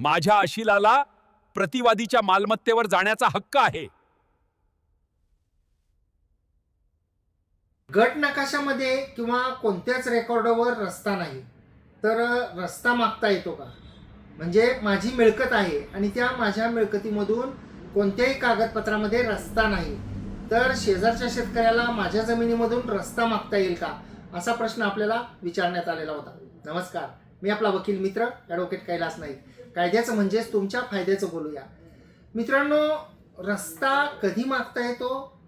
माझ्या अशिलाला प्रतिवादीच्या मालमत्तेवर जाण्याचा हक्क आहे. गट नकाशामध्ये किंवा कोणत्याच रेकॉर्डवर रस्ता नाही तर रस्ता मागता येतो का? म्हणजे माझी मिळकत आहे आणि त्या माझ्या मिळकतीमधून कोणत्याही कागदपत्रामध्ये रस्ता नाही तर शेजारच्या शेतकऱ्याला माझ्या जमिनीमधून रस्ता मागता येईल का? असा प्रश्न आपल्याला विचारण्यात आलेला होता. नमस्कार. मी आपला वकील मित्र ॲडव्होकेट कैलास नाईक. कायद्याचं म्हणजेच तुमच्या फायद्याचं बोलूया. मित्रांनो रस्ता कधी मागता येतो?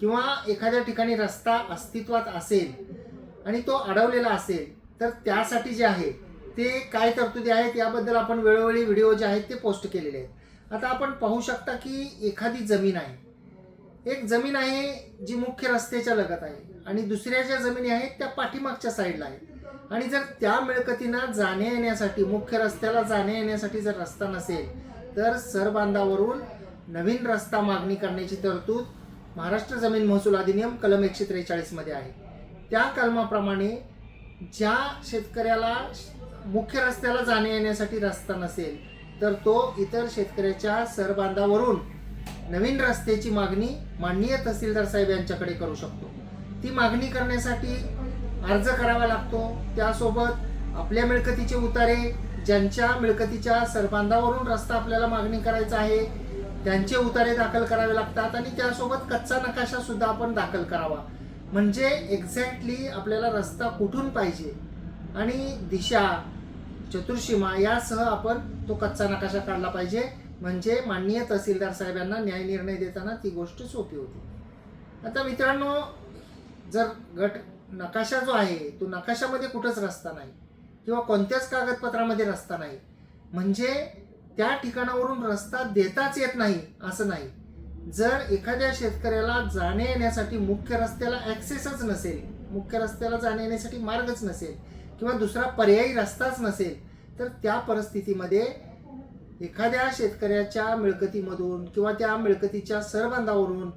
किंवा एखाद्या ठिकाणी रस्ता अस्तित्वात असेल आणि तो अडवलेला असेल तर त्यासाठी जे आहे ते काय तरतुदी आहेत याबद्दल आपण वेळोवेळी व्हिडिओ जे आहेत ते पोस्ट केलेले आहेत. आता आपण पाहू शकता की एखादी जमीन आहे. एक जमीन आहे जी मुख्य रस्त्याच्या लगत आहे आणि दुसऱ्या ज्या जमिनी आहेत त्या पाठीमागच्या साईडला आहेत. आणि जर त्या मिळकतींना जाण्या येण्यासाठी मुख्य रस्त्याला जाण्या येण्यासाठी जर रस्ता नसेल तर सरबांधावरून नवीन रस्ता मागणी करण्याची तरतूद महाराष्ट्र जमीन महसूल अधिनियम कलम एकशे त्रेचाळीसमध्ये आहे. त्या कलमाप्रमाणे ज्या शेतकऱ्याला मुख्य रस्त्याला जाण्या येण्यासाठी रस्ता नसेल तर तो इतर शेतकऱ्याच्या सरबांधावरून नवीन रस्त्याची मागणी माननीय तहसीलदार साहेब यांच्याकडे करू शकतो. ती मागणी करण्यासाठी अर्ज करावा लागतो. त्यासोबत आपल्या मिळकतीचे उतारे ज्यांच्या मिळकतीच्या सरबांधावरून रस्ता आपल्याला मागणी करायचा आहे त्यांचे उतारे दाखल करावे लागतात आणि त्यासोबत कच्चा नकाशा सुद्धा आपण दाखल करावा. म्हणजे एक्झॅक्टली आपल्याला रस्ता कुठून पाहिजे आणि दिशा चतुर्सीमा यासह आपण तो कच्चा नकाशा काढला पाहिजे. म्हणजे माननीय तहसीलदार साहेबांना न्याय निर्णय देताना ती गोष्ट सोपी होती. आता मित्रांनो जर गट नकाशा जो आहे तो नकाशामध्ये कुठंच रस्ता नाही. किंवा कोणत्याच कागदपत्रामध्ये रस्ता नाही. म्हणजे त्या ठिकाणावरून रस्ता देताच येत नाही असं नाही. जर एखाद्या शेतकऱ्याला जाण्या येण्यासाठी मुख्य रस्त्याला ॲक्सेसच नसेल मुख्य रस्त्याला जाण्या येण्यासाठी मार्गच नसेल किंवा दुसरा पर्यायी रस्ताच नसेल तर त्या परिस्थितीमध्ये एखाद्या शेतकऱ्याच्या मिळकतीमधून किंवा त्या मिळकतीच्या सरबंधावरून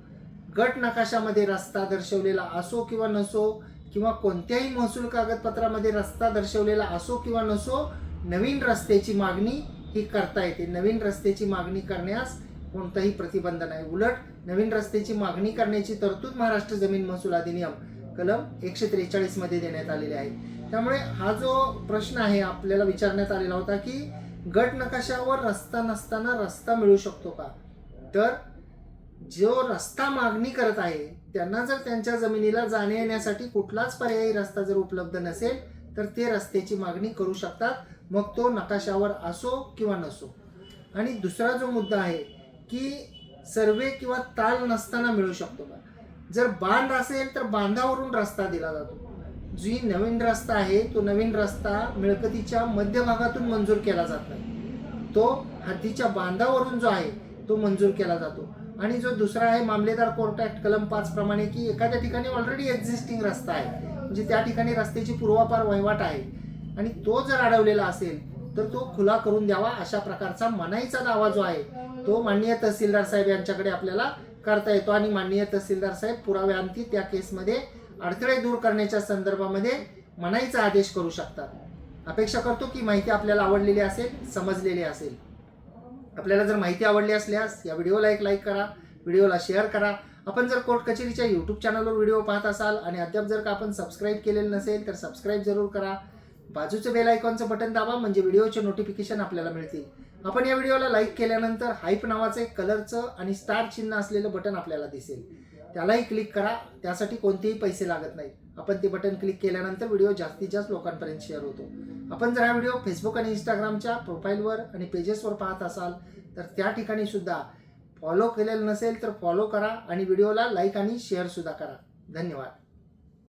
गट नकाशामध्ये रस्ता दर्शवलेला असो किंवा नसो किंवा कोणत्याही महसूल कागदपत्रामध्ये रस्ता दर्शवलेला असो किंवा नसो नवीन रस्त्याची मागणी ही करता येते. नवीन रस्त्याची मागणी करण्यास कोणताही प्रतिबंध नाही. उलट नवीन रस्त्याची मागणी करण्याची तरतूद महाराष्ट्र जमीन महसूल अधिनियम कलम एकशे त्रेचाळीसमध्ये देण्यात आलेली आहे. त्यामुळे हा जो प्रश्न आहे आपल्याला विचारण्यात आलेला होता की गट नकाशावर रस्ता नसताना रस्ता मिळू शकतो का? तर जो रस्ता मागणी करत आहे त्यांना जर त्यांच्या जमिनीला जाण्या येण्यासाठी कुठलाच पर्यायी रस्ता जर उपलब्ध नसेल तर ते रस्त्याची मागणी करू शकतात. मग तो नकाशावर असो किंवा नसो. आणि दुसरा जो मुद्दा आहे की सर्वे किंवा ताल नसताना मिळू शकतो का? जर बांध असेल तर बांधावरून रस्ता दिला जातो. जी नवीन रस्ता आहे तो नवीन रस्ता मिळकतीच्या मध्यभागातून मंजूर केला जात नाही. तो हद्दीच्या बांधावरून जो आहे तो मंजूर केला जातो. आणि जो दुसरा आहे मामलेदार कोर्ट ऍक्ट कलम पाच प्रमाणे की एखाद्या ठिकाणी ऑलरेडी एक्झिस्टिंग रस्ता आहे. म्हणजे त्या ठिकाणी रस्त्याची पूर्वापार वहिवाट आहे. आणि तो जर अडवलेला असेल तर तो खुला करून द्यावा अशा प्रकारचा मनाईचा दावा जो आहे तो माननीय तहसीलदार साहेब यांच्याकडे आपल्याला करता येतो. आणि माननीय तहसीलदार साहेब पुराव्यांती त्या केसमध्ये अडथळे दूर करण्याच्या संदर्भामध्ये मनाईचा आदेश करू शकतात. अपेक्षा करतो की माहिती आपल्याला आवडलेली असेल समजलेली असेल. आपल्याला जर माहिती आवडली असल्यास या व्हिडिओला एक लाईक करा व्हिडिओला शेअर करा. आपण जर कोर्ट कचेरीच्या यूट्यूब चॅनलवर व्हिडिओ पाहत असाल आणि अद्याप जर का आपण सबस्क्राईब केलेलं नसेल तर सबस्क्राईब जरूर करा. बाजूचं बेल आयकॉनचं बटन दाबा म्हणजे व्हिडिओचे नोटिफिकेशन आपल्याला मिळतील. आपण या व्हिडिओला लाईक केल्यानंतर हाईप नावाचं एक कलरचं आणि स्टार चिन्ह असलेलं बटन आपल्याला दिसेल. त्यालाही क्लिक करा. त्यासाठी कोणतेही पैसे लागत नाही आपण ते बटन क्लिक केल्यानंतर व्हिडिओ जास्तीत जास्त लोकांपर्यंत शेअर होतो. आपण जर हा व्हिडिओ फेसबुक आणि इंस्टाग्रामच्या प्रोफाईलवर आणि पेजेसवर पाहत असाल तर त्या ठिकाणी सुद्धा फॉलो केलेलं नसेल तर फॉलो करा आणि व्हिडिओला लाईक आणि शेअरसुद्धा करा. धन्यवाद.